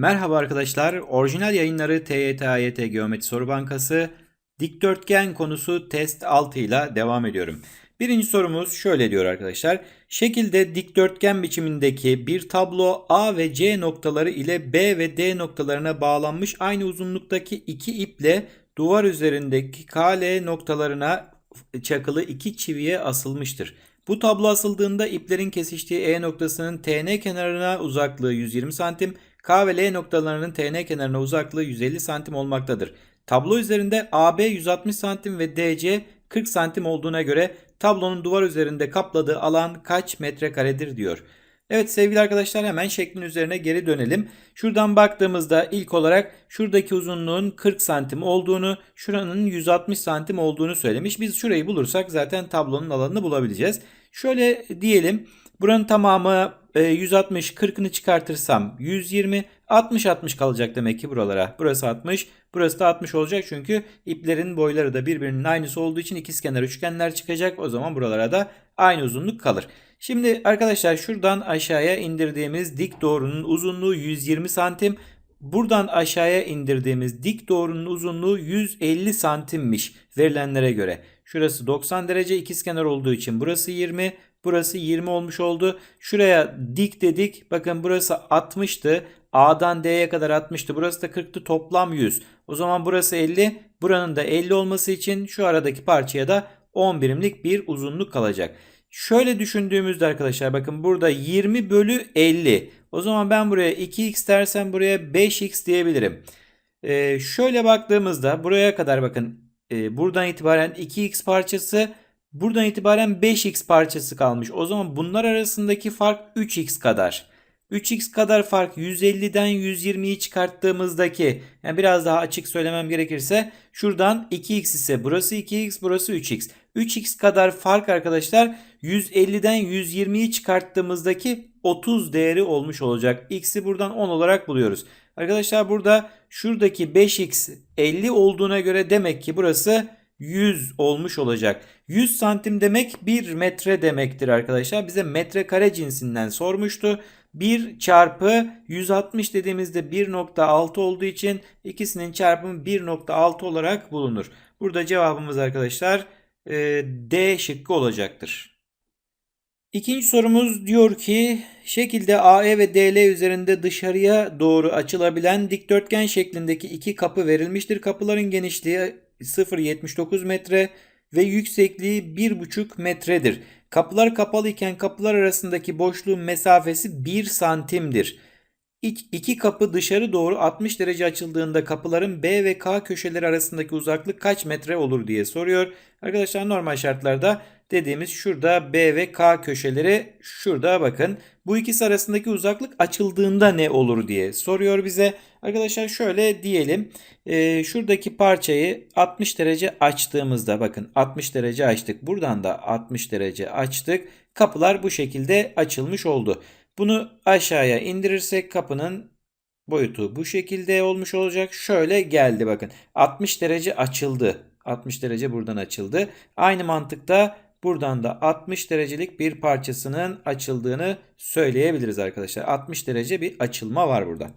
Merhaba arkadaşlar. Orijinal yayınları TYT AYT Geometri Soru Bankası dikdörtgen konusu test 6 ile devam ediyorum. Birinci sorumuz şöyle diyor arkadaşlar. Şekilde dikdörtgen biçimindeki bir tablo A ve C noktaları ile B ve D noktalarına bağlanmış aynı uzunluktaki iki iple duvar üzerindeki KL noktalarına çakılı iki çiviye asılmıştır. Bu tablo asıldığında iplerin kesiştiği E noktasının TN kenarına uzaklığı 120 cm, K ve L noktalarının TN kenarına uzaklığı 150 cm olmaktadır. Tablo üzerinde AB 160 cm ve DC 40 cm olduğuna göre tablonun duvar üzerinde kapladığı alan kaç metrekaredir diyor. Evet sevgili arkadaşlar hemen şeklin üzerine geri dönelim. Şuradan baktığımızda ilk olarak şuradaki uzunluğun 40 santim olduğunu, şuranın 160 santim olduğunu söylemiş. Biz şurayı bulursak zaten tablonun alanını bulabileceğiz. Şöyle diyelim buranın tamamı e, 160 40'ını çıkartırsam 120 60 60 kalacak demek ki buralara. Burası 60 burası da 60 olacak çünkü iplerin boyları da birbirinin aynısı olduğu için ikizkenar üçgenler çıkacak. O zaman buralara da aynı uzunluk kalır. Şimdi arkadaşlar şuradan aşağıya indirdiğimiz dik doğrunun uzunluğu 120 santim. Buradan aşağıya indirdiğimiz dik doğrunun uzunluğu 150 santimmiş verilenlere göre. Şurası 90 derece ikizkenar olduğu için burası 20, burası 20 olmuş oldu. Şuraya dik dedik. Bakın burası 60'tı. A'dan D'ye kadar 60'tı. Burası da 40'tı. Toplam 100. O zaman burası 50. Buranın da 50 olması için şu aradaki parçaya da 10 birimlik bir uzunluk kalacak. Şöyle düşündüğümüzde arkadaşlar bakın burada 20 bölü 50. O zaman ben buraya 2x dersem buraya 5x diyebilirim. Ee, şöyle baktığımızda buraya kadar bakın e, buradan itibaren 2x parçası buradan itibaren 5x parçası kalmış. O zaman bunlar arasındaki fark 3x kadar. 3x kadar fark 150'den 120'yi çıkarttığımızdaki yani biraz daha açık söylemem gerekirse şuradan 2x ise burası 2x burası 3x. 3x kadar fark arkadaşlar 150'den 120'yi çıkarttığımızdaki 30 değeri olmuş olacak. X'i buradan 10 olarak buluyoruz. Arkadaşlar burada şuradaki 5x 50 olduğuna göre demek ki burası 100 olmuş olacak. 100 santim demek 1 metre demektir arkadaşlar. Bize metrekare cinsinden sormuştu. 1 çarpı 160 dediğimizde 1.6 olduğu için ikisinin çarpımı 1.6 olarak bulunur. Burada cevabımız arkadaşlar e, D şıkkı olacaktır. İkinci sorumuz diyor ki şekilde AE ve DL üzerinde dışarıya doğru açılabilen dikdörtgen şeklindeki iki kapı verilmiştir. Kapıların genişliği 0.79 metre ve yüksekliği 1.5 metredir. Kapılar kapalı iken kapılar arasındaki boşluğun mesafesi 1 santimdir. İki kapı dışarı doğru 60 derece açıldığında kapıların B ve K köşeleri arasındaki uzaklık kaç metre olur diye soruyor. Arkadaşlar normal şartlarda dediğimiz şurada B ve K köşeleri şurada bakın. Bu ikisi arasındaki uzaklık açıldığında ne olur diye soruyor bize. Arkadaşlar şöyle diyelim. E, şuradaki parçayı 60 derece açtığımızda bakın 60 derece açtık. Buradan da 60 derece açtık. Kapılar bu şekilde açılmış oldu. Bunu aşağıya indirirsek kapının boyutu bu şekilde olmuş olacak. Şöyle geldi bakın. 60 derece açıldı. 60 derece buradan açıldı. Aynı mantıkta buradan da 60 derecelik bir parçasının açıldığını söyleyebiliriz arkadaşlar. 60 derece bir açılma var burada.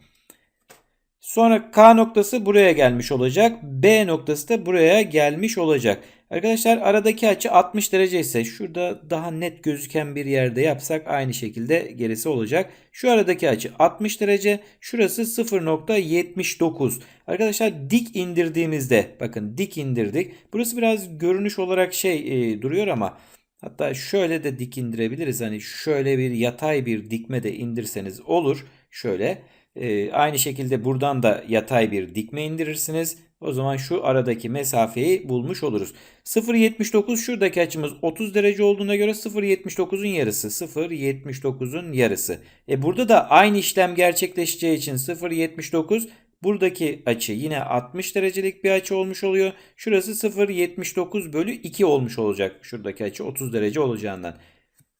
Sonra K noktası buraya gelmiş olacak. B noktası da buraya gelmiş olacak. Arkadaşlar aradaki açı 60 derece ise şurada daha net gözüken bir yerde yapsak aynı şekilde gerisi olacak. Şu aradaki açı 60 derece. Şurası 0.79. Arkadaşlar dik indirdiğimizde bakın dik indirdik. Burası biraz görünüş olarak şey e, duruyor ama hatta şöyle de dik indirebiliriz. Hani şöyle bir yatay bir dikme de indirseniz olur. Şöyle. E, aynı şekilde buradan da yatay bir dikme indirirsiniz. O zaman şu aradaki mesafeyi bulmuş oluruz. 0.79 şuradaki açımız 30 derece olduğuna göre 0.79'un yarısı. 0.79'un yarısı. E burada da aynı işlem gerçekleşeceği için 0.79 buradaki açı yine 60 derecelik bir açı olmuş oluyor. Şurası 0.79 bölü 2 olmuş olacak. Şuradaki açı 30 derece olacağından.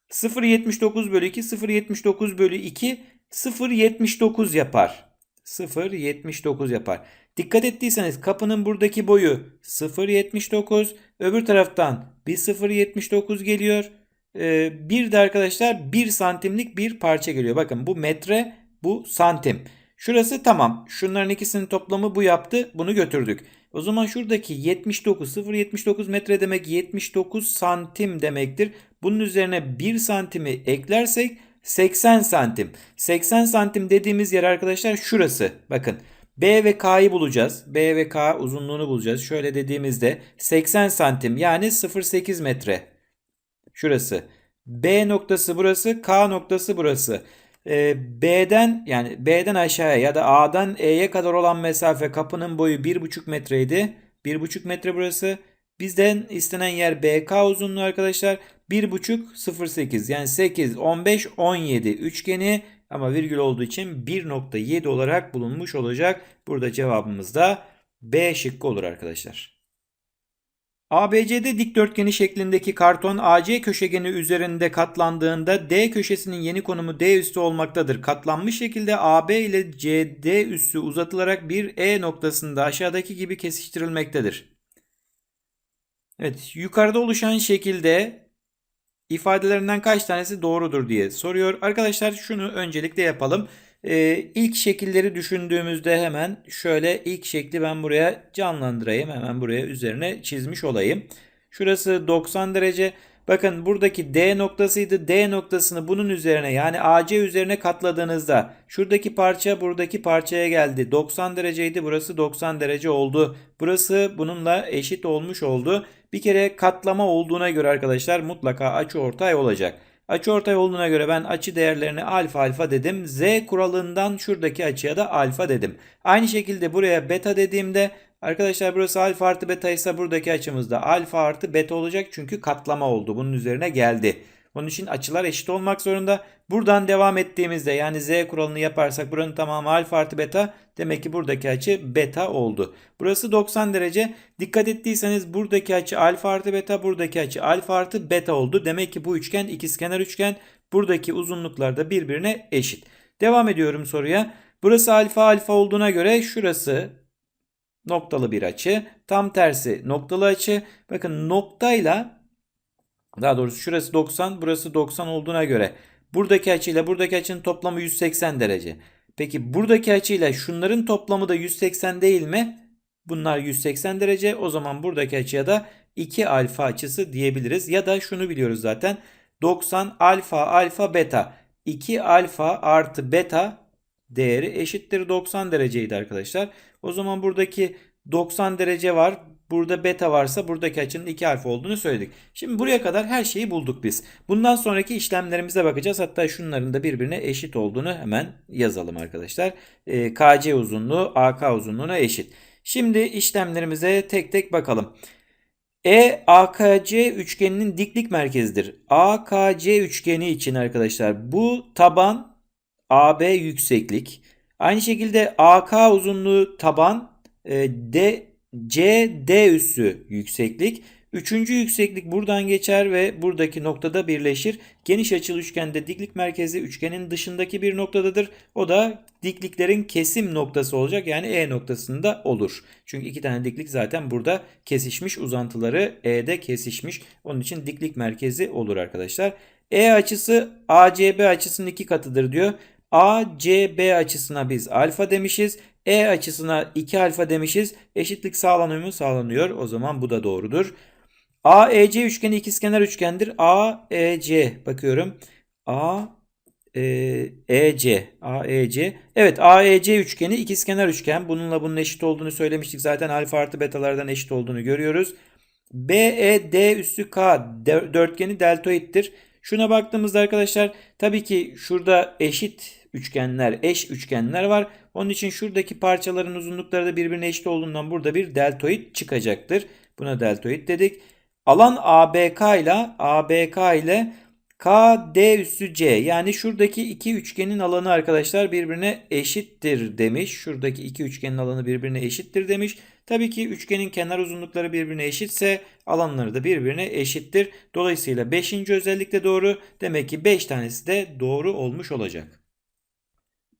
0.79 bölü 2 0.79 bölü 2 0.79 yapar. 0.79 yapar. Dikkat ettiyseniz kapının buradaki boyu 0.79. Öbür taraftan bir 0.79 geliyor. Ee, bir de arkadaşlar 1 santimlik bir parça geliyor. Bakın bu metre bu santim. Şurası tamam. Şunların ikisinin toplamı bu yaptı. Bunu götürdük. O zaman şuradaki 79, 0.79 metre demek 79 santim demektir. Bunun üzerine 1 santimi eklersek 80 santim. 80 santim dediğimiz yer arkadaşlar şurası. Bakın B ve K'yı bulacağız. B ve K uzunluğunu bulacağız. Şöyle dediğimizde 80 santim yani 0.8 metre. Şurası. B noktası burası, K noktası burası. Ee, B'den yani B'den aşağıya ya da A'dan E'ye kadar olan mesafe kapının boyu 1,5 metreydi. 1,5 metre burası. Bizden istenen yer BK uzunluğu arkadaşlar. 1,5 0,8 yani 8, 15, 17 üçgeni ama virgül olduğu için 1.7 olarak bulunmuş olacak. Burada cevabımız da B şıkkı olur arkadaşlar. ABCD dikdörtgeni şeklindeki karton AC köşegeni üzerinde katlandığında D köşesinin yeni konumu D üstü olmaktadır. Katlanmış şekilde AB ile CD üssü uzatılarak bir E noktasında aşağıdaki gibi kesiştirilmektedir. Evet, yukarıda oluşan şekilde ifadelerinden kaç tanesi doğrudur diye soruyor. Arkadaşlar şunu öncelikle yapalım. Ee, ilk şekilleri düşündüğümüzde hemen şöyle ilk şekli ben buraya canlandırayım. Hemen buraya üzerine çizmiş olayım. Şurası 90 derece. Bakın buradaki D noktasıydı. D noktasını bunun üzerine yani AC üzerine katladığınızda şuradaki parça buradaki parçaya geldi. 90 dereceydi. Burası 90 derece oldu. Burası bununla eşit olmuş oldu. Bir kere katlama olduğuna göre arkadaşlar mutlaka açı ortay olacak. Açı ortay olduğuna göre ben açı değerlerini alfa alfa dedim. Z kuralından şuradaki açıya da alfa dedim. Aynı şekilde buraya beta dediğimde arkadaşlar burası alfa artı beta ise buradaki açımız da alfa artı beta olacak. Çünkü katlama oldu. Bunun üzerine geldi. Onun için açılar eşit olmak zorunda. Buradan devam ettiğimizde yani z kuralını yaparsak buranın tamamı alfa artı beta demek ki buradaki açı beta oldu. Burası 90 derece. Dikkat ettiyseniz buradaki açı alfa artı beta buradaki açı alfa artı beta oldu. Demek ki bu üçgen ikizkenar üçgen buradaki uzunluklar da birbirine eşit. Devam ediyorum soruya. Burası alfa alfa olduğuna göre şurası noktalı bir açı. Tam tersi noktalı açı. Bakın noktayla daha doğrusu şurası 90, burası 90 olduğuna göre buradaki açıyla buradaki açının toplamı 180 derece. Peki buradaki açıyla şunların toplamı da 180 değil mi? Bunlar 180 derece. O zaman buradaki açıya da 2 alfa açısı diyebiliriz. Ya da şunu biliyoruz zaten. 90 alfa alfa beta. 2 alfa artı beta değeri eşittir 90 dereceydi arkadaşlar. O zaman buradaki 90 derece var. Burada beta varsa buradaki açının 2 alfa olduğunu söyledik. Şimdi buraya kadar her şeyi bulduk biz. Bundan sonraki işlemlerimize bakacağız. Hatta şunların da birbirine eşit olduğunu hemen yazalım arkadaşlar. E, KC uzunluğu AK uzunluğuna eşit. Şimdi işlemlerimize tek tek bakalım. E AKC üçgeninin diklik merkezidir. AKC üçgeni için arkadaşlar bu taban AB yükseklik. Aynı şekilde AK uzunluğu taban e, D CD üssü yükseklik. Üçüncü yükseklik buradan geçer ve buradaki noktada birleşir. Geniş açılı üçgende diklik merkezi üçgenin dışındaki bir noktadadır. O da dikliklerin kesim noktası olacak. Yani E noktasında olur. Çünkü iki tane diklik zaten burada kesişmiş. Uzantıları E'de kesişmiş. Onun için diklik merkezi olur arkadaşlar. E açısı ACB açısının iki katıdır diyor. ACB açısına biz alfa demişiz. E açısına 2 alfa demişiz. Eşitlik sağlanıyor mu? Sağlanıyor. O zaman bu da doğrudur. AEC üçgeni ikizkenar üçgendir. AEC bakıyorum. A e, EC AEC Evet AEC üçgeni ikizkenar üçgen. Bununla bunun eşit olduğunu söylemiştik. Zaten alfa artı betalardan eşit olduğunu görüyoruz. BED üssü K dörtgeni deltoittir. Şuna baktığımızda arkadaşlar tabii ki şurada eşit üçgenler, eş üçgenler var. Onun için şuradaki parçaların uzunlukları da birbirine eşit olduğundan burada bir deltoid çıkacaktır. Buna deltoid dedik. Alan ABK ile ABK ile KD üssü C yani şuradaki iki üçgenin alanı arkadaşlar birbirine eşittir demiş. Şuradaki iki üçgenin alanı birbirine eşittir demiş. Tabii ki üçgenin kenar uzunlukları birbirine eşitse alanları da birbirine eşittir. Dolayısıyla 5. özellik de doğru. Demek ki 5 tanesi de doğru olmuş olacak.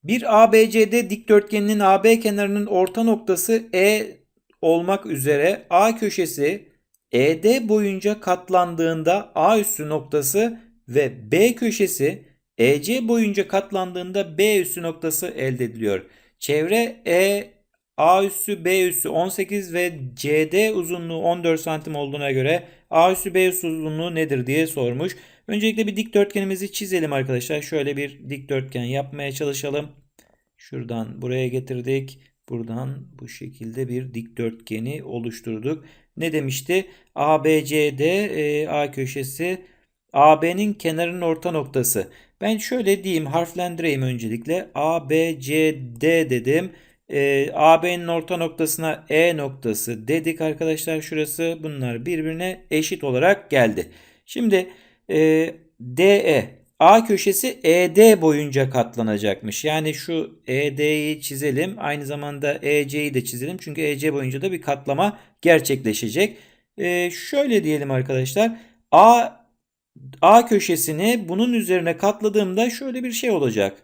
Bir ABCD dikdörtgeninin AB kenarının orta noktası E olmak üzere A köşesi ED boyunca katlandığında A üssü noktası ve B köşesi EC boyunca katlandığında B üssü noktası elde ediliyor. Çevre E A üssü B üssü 18 ve CD uzunluğu 14 santim olduğuna göre A üssü B üssü uzunluğu nedir diye sormuş. Öncelikle bir dikdörtgenimizi çizelim arkadaşlar. Şöyle bir dikdörtgen yapmaya çalışalım. Şuradan buraya getirdik. Buradan bu şekilde bir dikdörtgeni oluşturduk. Ne demişti? ABCD e, A köşesi AB'nin kenarının orta noktası. Ben şöyle diyeyim harflendireyim öncelikle. ABCD dedim. E, AB'nin orta noktasına E noktası dedik arkadaşlar şurası. Bunlar birbirine eşit olarak geldi. Şimdi e, DE A köşesi ED boyunca katlanacakmış. Yani şu ED'yi çizelim. Aynı zamanda EC'yi de çizelim. Çünkü EC boyunca da bir katlama gerçekleşecek. E, şöyle diyelim arkadaşlar. A A köşesini bunun üzerine katladığımda şöyle bir şey olacak.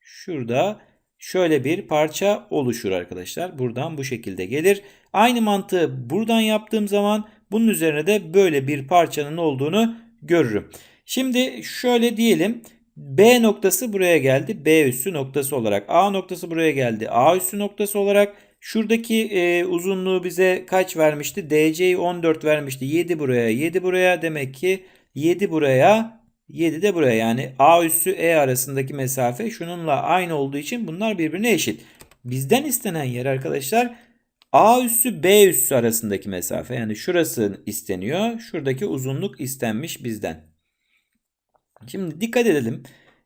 Şurada şöyle bir parça oluşur arkadaşlar. Buradan bu şekilde gelir. Aynı mantığı buradan yaptığım zaman bunun üzerine de böyle bir parçanın olduğunu görürüm. Şimdi şöyle diyelim. B noktası buraya geldi. B üssü noktası olarak. A noktası buraya geldi. A üssü noktası olarak. Şuradaki e, uzunluğu bize kaç vermişti? DC'yi 14 vermişti. 7 buraya, 7 buraya. Demek ki 7 buraya, 7 de buraya. Yani A üssü E arasındaki mesafe şununla aynı olduğu için bunlar birbirine eşit. Bizden istenen yer arkadaşlar A üssü B üssü arasındaki mesafe. Yani şurası isteniyor. Şuradaki uzunluk istenmiş bizden. Şimdi dikkat edelim.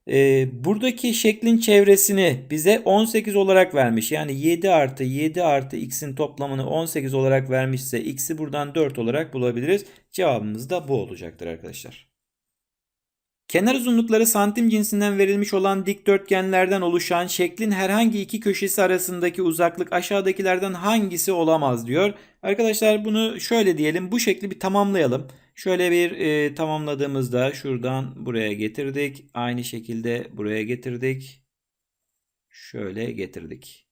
Ee, buradaki şeklin çevresini bize 18 olarak vermiş. Yani 7 artı 7 artı x'in toplamını 18 olarak vermişse x'i buradan 4 olarak bulabiliriz. Cevabımız da bu olacaktır arkadaşlar. Kenar uzunlukları santim cinsinden verilmiş olan dikdörtgenlerden oluşan şeklin herhangi iki köşesi arasındaki uzaklık aşağıdakilerden hangisi olamaz diyor. Arkadaşlar bunu şöyle diyelim bu şekli bir tamamlayalım. Şöyle bir e, tamamladığımızda şuradan buraya getirdik. Aynı şekilde buraya getirdik. Şöyle getirdik.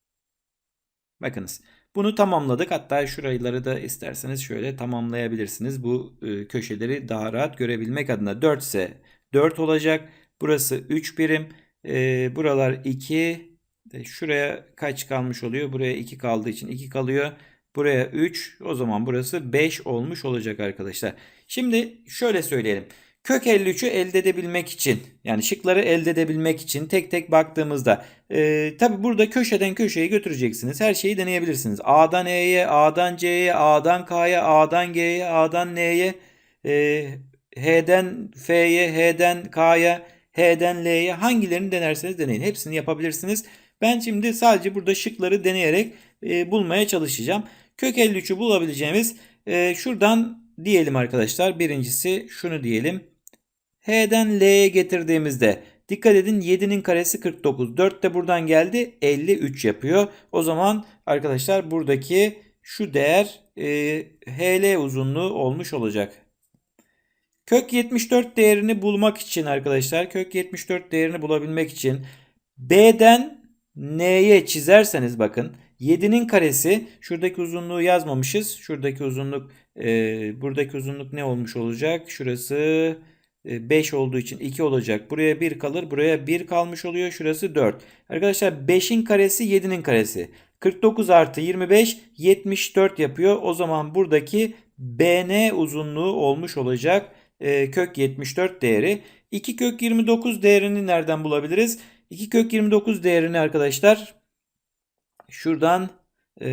Bakınız bunu tamamladık. Hatta şurayları da isterseniz şöyle tamamlayabilirsiniz. Bu e, köşeleri daha rahat görebilmek adına 4 ise 4 olacak. Burası 3 birim. E, buralar 2. E, şuraya kaç kalmış oluyor? Buraya 2 kaldığı için 2 kalıyor. Buraya 3. O zaman burası 5 olmuş olacak arkadaşlar. Şimdi şöyle söyleyelim. Kök 53'ü elde edebilmek için yani şıkları elde edebilmek için tek tek baktığımızda e, tabi burada köşeden köşeye götüreceksiniz. Her şeyi deneyebilirsiniz. A'dan E'ye, A'dan C'ye, A'dan K'ya, A'dan G'ye, A'dan N'ye, e, H'den F'ye, H'den K'ya, H'den L'ye hangilerini denerseniz deneyin. Hepsini yapabilirsiniz. Ben şimdi sadece burada şıkları deneyerek e, bulmaya çalışacağım. Kök 53'ü bulabileceğimiz e, şuradan diyelim arkadaşlar. Birincisi şunu diyelim. H'den L'ye getirdiğimizde dikkat edin 7'nin karesi 49. 4 de buradan geldi 53 yapıyor. O zaman arkadaşlar buradaki şu değer e, HL uzunluğu olmuş olacak. Kök 74 değerini bulmak için arkadaşlar kök 74 değerini bulabilmek için B'den N'ye çizerseniz bakın 7'nin karesi şuradaki uzunluğu yazmamışız. Şuradaki uzunluk e, buradaki uzunluk ne olmuş olacak? Şurası 5 olduğu için 2 olacak. Buraya 1 kalır. Buraya 1 kalmış oluyor. Şurası 4. Arkadaşlar 5'in karesi 7'nin karesi. 49 artı 25 74 yapıyor. O zaman buradaki BN uzunluğu olmuş olacak. E, kök 74 değeri. 2 kök 29 değerini nereden bulabiliriz? 2 kök 29 değerini arkadaşlar şuradan e,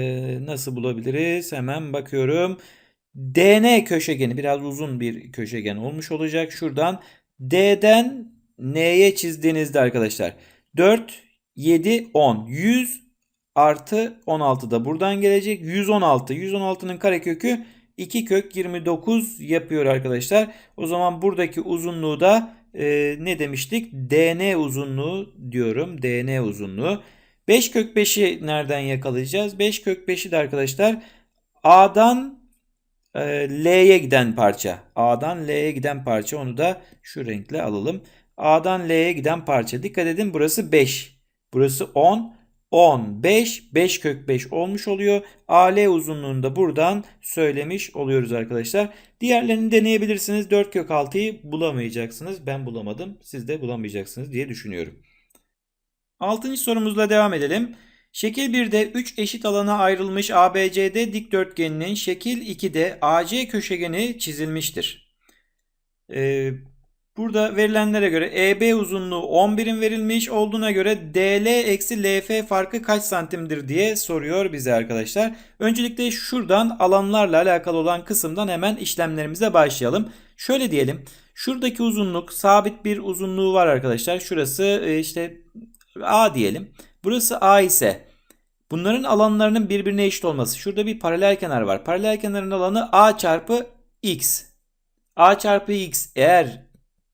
nasıl bulabiliriz? Hemen bakıyorum. DN köşegeni biraz uzun bir köşegen olmuş olacak. Şuradan D'den N'ye çizdiğinizde arkadaşlar 4, 7, 10. 100 artı 16 da buradan gelecek. 116. 116'nın karekökü 2 kök 29 yapıyor arkadaşlar. O zaman buradaki uzunluğu da e, ne demiştik? DN uzunluğu diyorum. DN uzunluğu. 5 kök 5'i nereden yakalayacağız? 5 kök 5'i de arkadaşlar A'dan e, L'ye giden parça. A'dan L'ye giden parça. Onu da şu renkle alalım. A'dan L'ye giden parça. Dikkat edin burası 5. Burası 10. 10, 5, 5 kök 5 olmuş oluyor. AL uzunluğunu da buradan söylemiş oluyoruz arkadaşlar. Diğerlerini deneyebilirsiniz. 4 kök 6'yı bulamayacaksınız. Ben bulamadım. Siz de bulamayacaksınız diye düşünüyorum. Altıncı sorumuzla devam edelim. Şekil 1'de 3 eşit alana ayrılmış ABCD dikdörtgeninin şekil 2'de AC köşegeni çizilmiştir. Ee, burada verilenlere göre EB uzunluğu 10 birim verilmiş olduğuna göre DL eksi LF farkı kaç santimdir diye soruyor bize arkadaşlar. Öncelikle şuradan alanlarla alakalı olan kısımdan hemen işlemlerimize başlayalım. Şöyle diyelim. Şuradaki uzunluk sabit bir uzunluğu var arkadaşlar. Şurası e, işte A diyelim. Burası A ise bunların alanlarının birbirine eşit olması. Şurada bir paralel kenar var. Paralel kenarın alanı A çarpı X. A çarpı X eğer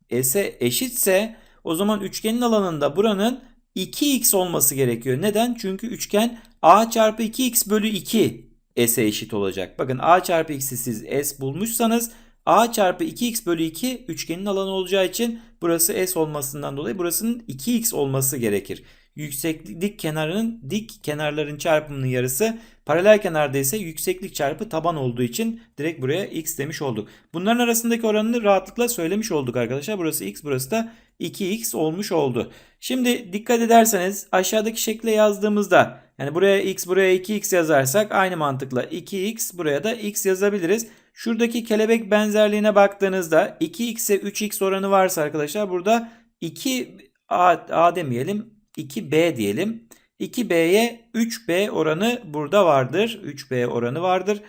S'e eşitse o zaman üçgenin alanında buranın 2x olması gerekiyor. Neden? Çünkü üçgen a çarpı 2x bölü 2 s'e eşit olacak. Bakın a çarpı x'i siz s bulmuşsanız a çarpı 2x bölü 2 üçgenin alanı olacağı için burası s olmasından dolayı burasının 2x olması gerekir. Yükseklik kenarının dik kenarların çarpımının yarısı paralel kenarda ise yükseklik çarpı taban olduğu için direkt buraya x demiş olduk. Bunların arasındaki oranını rahatlıkla söylemiş olduk arkadaşlar. Burası x burası da 2x olmuş oldu. Şimdi dikkat ederseniz aşağıdaki şekle yazdığımızda yani buraya x buraya 2x yazarsak aynı mantıkla 2x buraya da x yazabiliriz. Şuradaki kelebek benzerliğine baktığınızda 2x'e 3x oranı varsa arkadaşlar burada 2 a, a demeyelim 2b diyelim. 2b'ye 3b oranı burada vardır. 3b oranı vardır.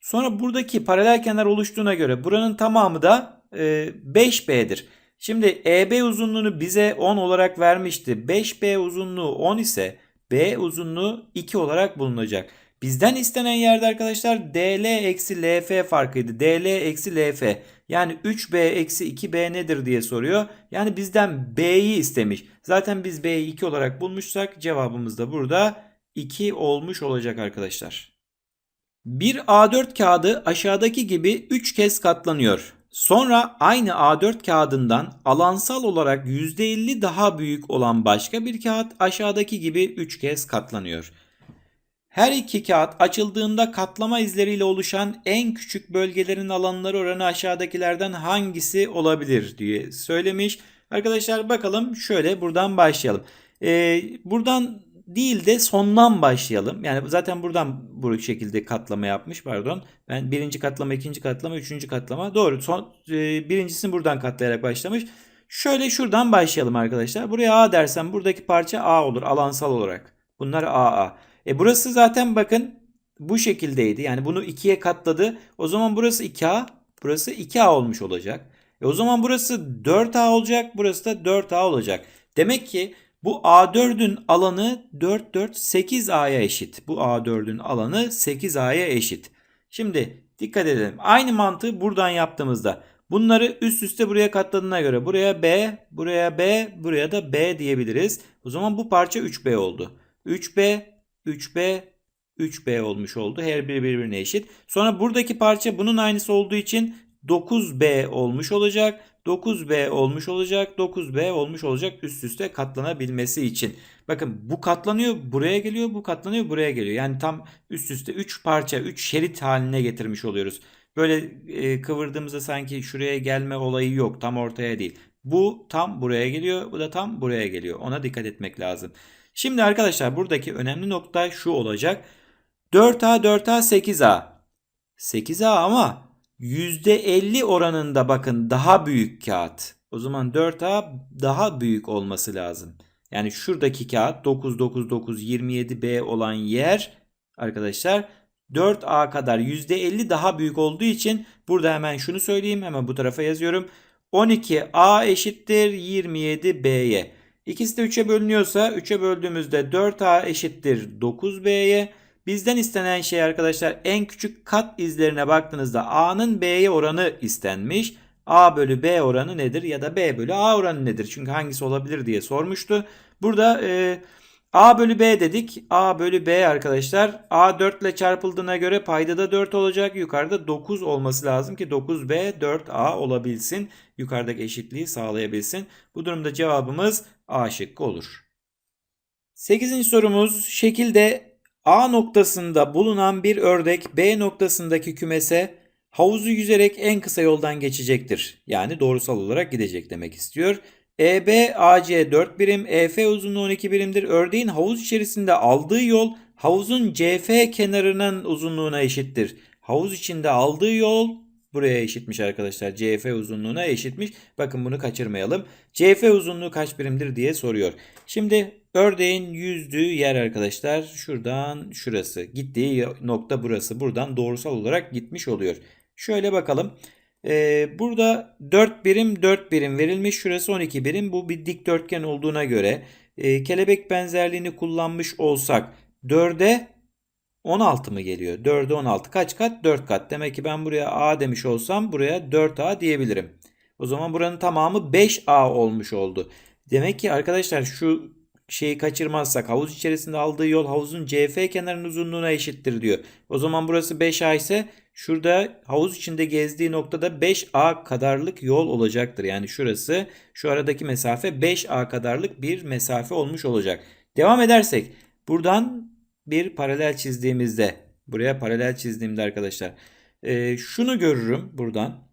Sonra buradaki paralel kenar oluştuğuna göre buranın tamamı da e, 5b'dir. Şimdi EB uzunluğunu bize 10 olarak vermişti. 5B uzunluğu 10 ise B uzunluğu 2 olarak bulunacak. Bizden istenen yerde arkadaşlar DL eksi LF farkıydı. DL eksi LF. Yani 3B eksi 2B nedir diye soruyor. Yani bizden B'yi istemiş. Zaten biz B'yi 2 olarak bulmuşsak cevabımız da burada 2 olmuş olacak arkadaşlar. Bir A4 kağıdı aşağıdaki gibi 3 kez katlanıyor. Sonra aynı A4 kağıdından alansal olarak %50 daha büyük olan başka bir kağıt aşağıdaki gibi 3 kez katlanıyor. Her iki kağıt açıldığında katlama izleriyle oluşan en küçük bölgelerin alanları oranı aşağıdakilerden hangisi olabilir diye söylemiş. Arkadaşlar bakalım şöyle buradan başlayalım. Ee, buradan değil de sondan başlayalım. Yani zaten buradan bu şekilde katlama yapmış pardon. Ben birinci katlama, ikinci katlama, üçüncü katlama. Doğru. Son, e, birincisini buradan katlayarak başlamış. Şöyle şuradan başlayalım arkadaşlar. Buraya A dersem buradaki parça A olur alansal olarak. Bunlar AA. E burası zaten bakın bu şekildeydi. Yani bunu ikiye katladı. O zaman burası 2A, burası 2A olmuş olacak. E o zaman burası 4A olacak, burası da 4A olacak. Demek ki bu A4'ün alanı 4 4 8A'ya eşit. Bu A4'ün alanı 8A'ya eşit. Şimdi dikkat edelim. Aynı mantığı buradan yaptığımızda bunları üst üste buraya katladığına göre buraya B, buraya B, buraya da B diyebiliriz. O zaman bu parça 3B oldu. 3B, 3B, 3B olmuş oldu. Her biri birbirine eşit. Sonra buradaki parça bunun aynısı olduğu için 9B olmuş olacak. 9B olmuş olacak. 9B olmuş olacak üst üste katlanabilmesi için. Bakın bu katlanıyor buraya geliyor. Bu katlanıyor buraya geliyor. Yani tam üst üste 3 parça 3 şerit haline getirmiş oluyoruz. Böyle e, kıvırdığımızda sanki şuraya gelme olayı yok. Tam ortaya değil. Bu tam buraya geliyor. Bu da tam buraya geliyor. Ona dikkat etmek lazım. Şimdi arkadaşlar buradaki önemli nokta şu olacak. 4A 4A 8A. 8A ama %50 oranında bakın daha büyük kağıt. O zaman 4A daha büyük olması lazım. Yani şuradaki kağıt 99927B olan yer arkadaşlar 4A kadar %50 daha büyük olduğu için burada hemen şunu söyleyeyim. Hemen bu tarafa yazıyorum. 12A eşittir 27B'ye. İkisi de 3'e bölünüyorsa 3'e böldüğümüzde 4A eşittir 9B'ye. Bizden istenen şey arkadaşlar en küçük kat izlerine baktığınızda A'nın B'ye oranı istenmiş. A bölü B oranı nedir ya da B bölü A oranı nedir? Çünkü hangisi olabilir diye sormuştu. Burada e, A bölü B dedik. A bölü B arkadaşlar. A 4 ile çarpıldığına göre payda da 4 olacak. Yukarıda 9 olması lazım ki 9B 4A olabilsin. Yukarıdaki eşitliği sağlayabilsin. Bu durumda cevabımız A şıkkı olur. 8. sorumuz şekilde A noktasında bulunan bir ördek B noktasındaki kümese havuzu yüzerek en kısa yoldan geçecektir. Yani doğrusal olarak gidecek demek istiyor. EB AC 4 birim, EF uzunluğu 12 birimdir. Ördeğin havuz içerisinde aldığı yol havuzun CF kenarının uzunluğuna eşittir. Havuz içinde aldığı yol buraya eşitmiş arkadaşlar. CF uzunluğuna eşitmiş. Bakın bunu kaçırmayalım. CF uzunluğu kaç birimdir diye soruyor. Şimdi ördeğin yüzdüğü yer arkadaşlar şuradan şurası. Gittiği nokta burası. Buradan doğrusal olarak gitmiş oluyor. Şöyle bakalım. Ee, burada 4 birim 4 birim verilmiş. Şurası 12 birim. Bu bir dikdörtgen olduğuna göre e, kelebek benzerliğini kullanmış olsak 4'e 16 mı geliyor? 4'e 16 kaç kat? 4 kat. Demek ki ben buraya A demiş olsam buraya 4A diyebilirim. O zaman buranın tamamı 5A olmuş oldu. Demek ki arkadaşlar şu şeyi kaçırmazsak havuz içerisinde aldığı yol havuzun CF kenarının uzunluğuna eşittir diyor. O zaman burası 5A ise şurada havuz içinde gezdiği noktada 5A kadarlık yol olacaktır. Yani şurası şu aradaki mesafe 5A kadarlık bir mesafe olmuş olacak. Devam edersek buradan bir paralel çizdiğimizde buraya paralel çizdiğimde arkadaşlar e, şunu görürüm buradan.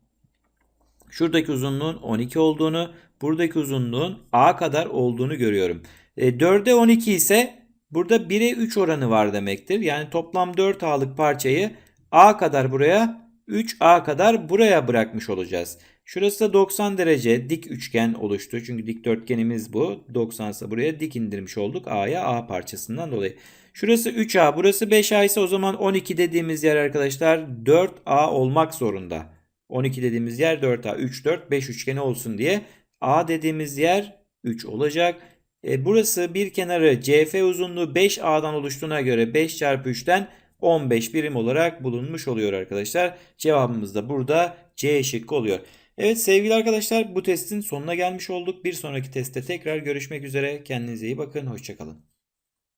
Şuradaki uzunluğun 12 olduğunu, buradaki uzunluğun A kadar olduğunu görüyorum. E, 4'e 12 ise burada 1'e 3 oranı var demektir. Yani toplam 4 A'lık parçayı A kadar buraya 3A kadar buraya bırakmış olacağız. Şurası da 90 derece dik üçgen oluştu. Çünkü dikdörtgenimiz bu. 90 ise buraya dik indirmiş olduk A'ya A parçasından dolayı. Şurası 3A burası 5A ise o zaman 12 dediğimiz yer arkadaşlar 4A olmak zorunda. 12 dediğimiz yer 4A 3 4 5 üçgeni olsun diye A dediğimiz yer 3 olacak. E, burası bir kenarı CF uzunluğu 5A'dan oluştuğuna göre 5 çarpı 3'ten 15 birim olarak bulunmuş oluyor arkadaşlar. Cevabımız da burada C şıkkı oluyor. Evet sevgili arkadaşlar bu testin sonuna gelmiş olduk. Bir sonraki testte tekrar görüşmek üzere. Kendinize iyi bakın. Hoşçakalın.